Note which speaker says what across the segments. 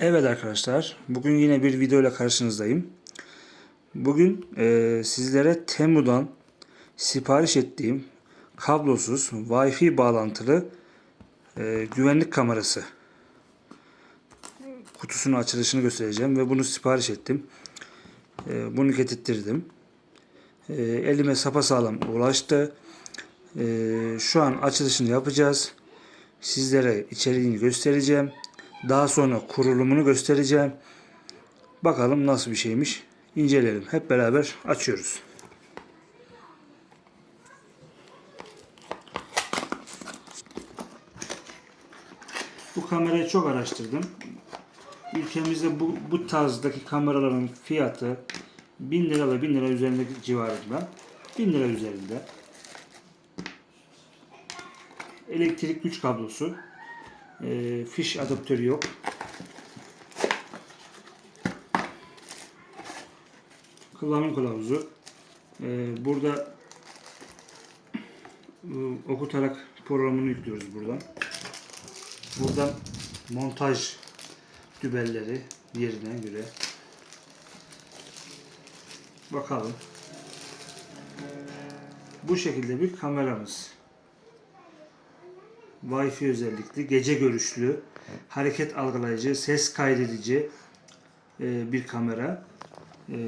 Speaker 1: Evet arkadaşlar, bugün yine bir video ile karşınızdayım. Bugün e, sizlere Temu'dan sipariş ettiğim kablosuz Wi-Fi bağlantılı e, güvenlik kamerası kutusunun açılışını göstereceğim ve bunu sipariş ettim. E, bunu getirttirdim. E, elime sapasağlam ulaştı. E, şu an açılışını yapacağız. Sizlere içeriğini göstereceğim. Daha sonra kurulumunu göstereceğim. Bakalım nasıl bir şeymiş. İnceleyelim. Hep beraber açıyoruz. Bu kamerayı çok araştırdım. Ülkemizde bu, bu tarzdaki kameraların fiyatı 1000 lira ve 1000 lira üzerindeki civarında. 1000 lira üzerinde. Elektrik güç kablosu. E, fiş adaptörü yok. Kullanım kılavuzu. E, burada e, okutarak programını yüklüyoruz buradan. Buradan montaj dübelleri yerine göre. Bakalım. Bu şekilde bir kameramız. Wi-Fi özellikli, gece görüşlü, hareket algılayıcı, ses kaydedici e, bir kamera. E,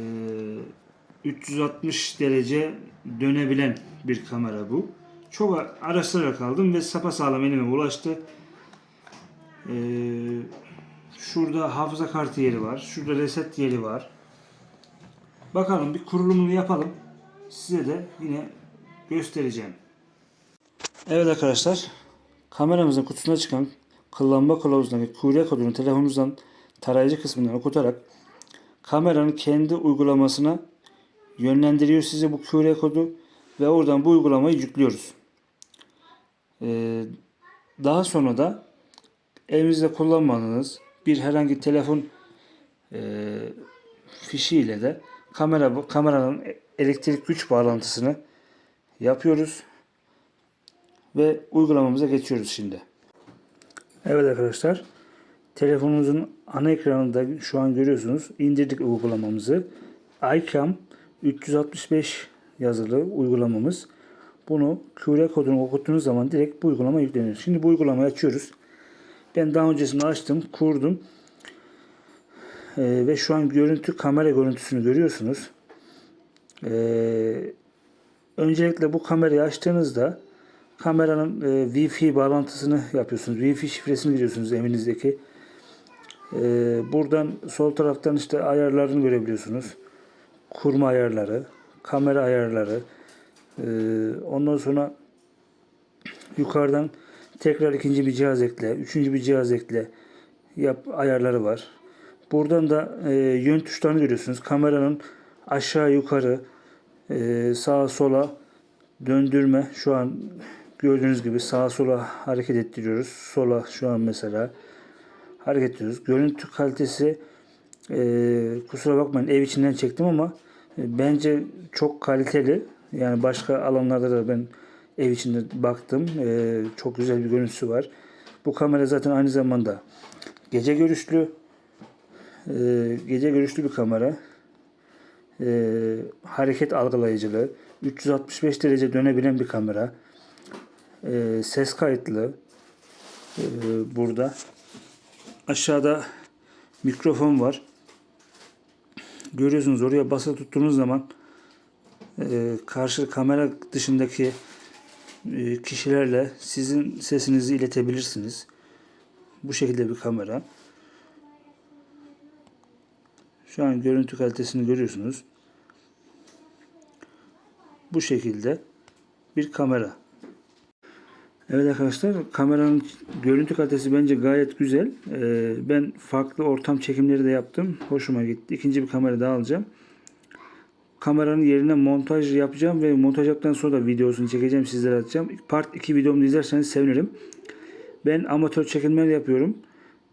Speaker 1: 360 derece dönebilen bir kamera bu. Çok araştırarak aldım ve sapasağlam elime ulaştı. E, şurada hafıza kartı yeri var. Şurada reset yeri var. Bakalım bir kurulumunu yapalım. Size de yine göstereceğim. Evet arkadaşlar. Kameramızın kutusuna çıkan kullanma kılavuzundaki QR kodunu telefonumuzdan tarayıcı kısmından okutarak kameranın kendi uygulamasına yönlendiriyor size bu QR kodu ve oradan bu uygulamayı yüklüyoruz. Ee, daha sonra da evinizde kullanmadığınız bir herhangi telefon e, fişiyle de kamera kameranın elektrik güç bağlantısını yapıyoruz ve uygulamamıza geçiyoruz şimdi. Evet arkadaşlar telefonunuzun ana ekranında şu an görüyorsunuz indirdik uygulamamızı. iCam 365 yazılı uygulamamız. Bunu QR kodunu okuttuğunuz zaman direkt bu uygulama yükleniyor. Şimdi bu uygulamayı açıyoruz. Ben daha öncesinde açtım, kurdum. Ee, ve şu an görüntü kamera görüntüsünü görüyorsunuz. Ee, öncelikle bu kamerayı açtığınızda kameranın e, Wi-Fi bağlantısını yapıyorsunuz. Wi-Fi şifresini giriyorsunuz evinizdeki. E, buradan sol taraftan işte ayarlarını görebiliyorsunuz. Kurma ayarları, kamera ayarları. E, ondan sonra yukarıdan tekrar ikinci bir cihaz ekle, üçüncü bir cihaz ekle yap ayarları var. Buradan da e, yön tuşlarını görüyorsunuz. Kameranın aşağı yukarı, e, sağa sola döndürme. Şu an gördüğünüz gibi sağa sola hareket ettiriyoruz. Sola şu an mesela hareket ediyoruz. Görüntü kalitesi e, kusura bakmayın ev içinden çektim ama e, bence çok kaliteli. Yani başka alanlarda da ben ev içinde baktım. E, çok güzel bir görüntüsü var. Bu kamera zaten aynı zamanda gece görüşlü e, gece görüşlü bir kamera. E, hareket algılayıcılığı 365 derece dönebilen bir kamera. E, ses kayıtlı e, burada. Aşağıda mikrofon var. Görüyorsunuz oraya basa tuttuğunuz zaman e, karşı kamera dışındaki e, kişilerle sizin sesinizi iletebilirsiniz. Bu şekilde bir kamera. Şu an görüntü kalitesini görüyorsunuz. Bu şekilde bir kamera. Evet arkadaşlar kameranın görüntü kalitesi bence gayet güzel. Ee, ben farklı ortam çekimleri de yaptım. Hoşuma gitti. İkinci bir kamera daha alacağım. Kameranın yerine montaj yapacağım ve montaj yaptıktan sonra da videosunu çekeceğim sizlere atacağım. Part 2 videomu izlerseniz sevinirim. Ben amatör çekimler yapıyorum.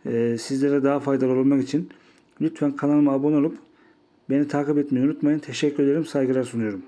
Speaker 1: Ee, sizlere daha faydalı olmak için lütfen kanalıma abone olup beni takip etmeyi unutmayın. Teşekkür ederim. Saygılar sunuyorum.